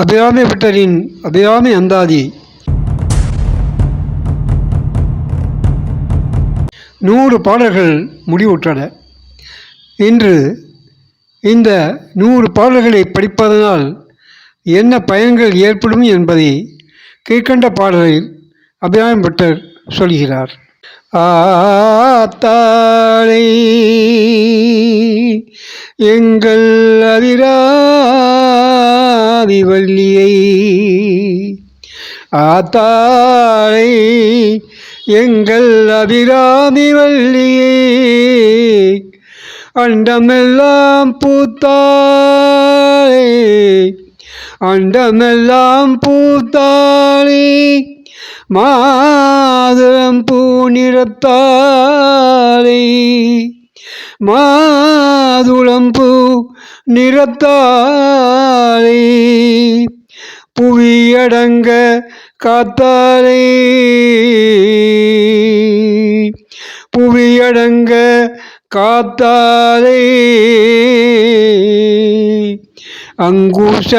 அபிராமி பட்டரின் அபிராமி அந்தாதி. நூறு பாடல்கள் முடிவுற்றன. இன்று இந்த நூறு பாடல்களை படிப்பதனால் என்ன பயன்கள் ஏற்படும் என்பதை கீழ்கண்ட பாடலில் அபிராமி பட்டர் சொல்கிறார். ஆத்தாளை எங்கள் அதிரா அபிராமி வள்ளியை ஆத்தாளை எங்கள் அபிராமி வள்ளியே அண்டமெல்லாம் பூத்தாளே அண்டமெல்லாம் பூத்தாளே மாதுளம் பூ நிறத்தாளே மாதுளம் பூ நிறத்தாளே. அடங்க காத்தாலே. புவியடங்க காத்தாலே. அங்குஷ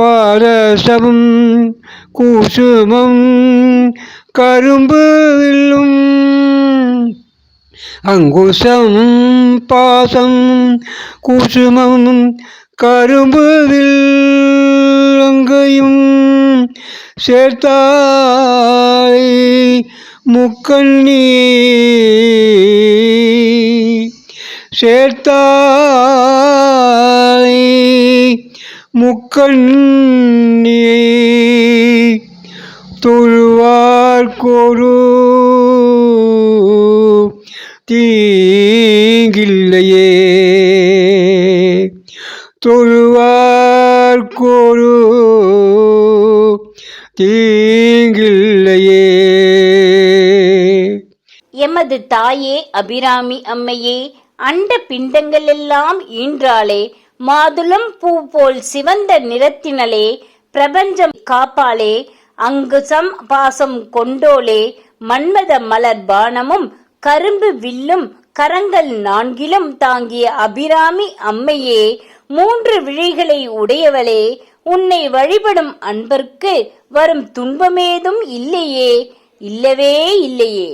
பாரசமும் குசுமம் கரும்பு வில்லும். அங்குசம் பாசம் குசுமம் கரும்பு அங்கையும் சேர்த்தாய் முக்கண்ணி சேர்த்தாய் முக்கண்ணி தொழுவார்கொரு தீங்கில்லையே. தொழுவார்கொரு தீங்கில்லையே. எமது தாயே அபிராமி அம்மையே அண்ட பிண்டங்கள் எல்லாம் ஈன்றாளே மாதுளம் பூ போல் சிவந்த நிறத்தினலே பிரபஞ்சம் காப்பாளே அங்குசம் பாசம் கொண்டோளே மன்மத மலர் பானமும் கரும்பு வில்லும் கரங்கள் நான்கிலும் தாங்கிய அபிராமி அம்மையே மூன்று விழிகளை உடையவளே உன்னை வழிபடும் அன்பர்க்கு வரும் துன்பமேதும் இல்லையே இல்லவே இல்லையே.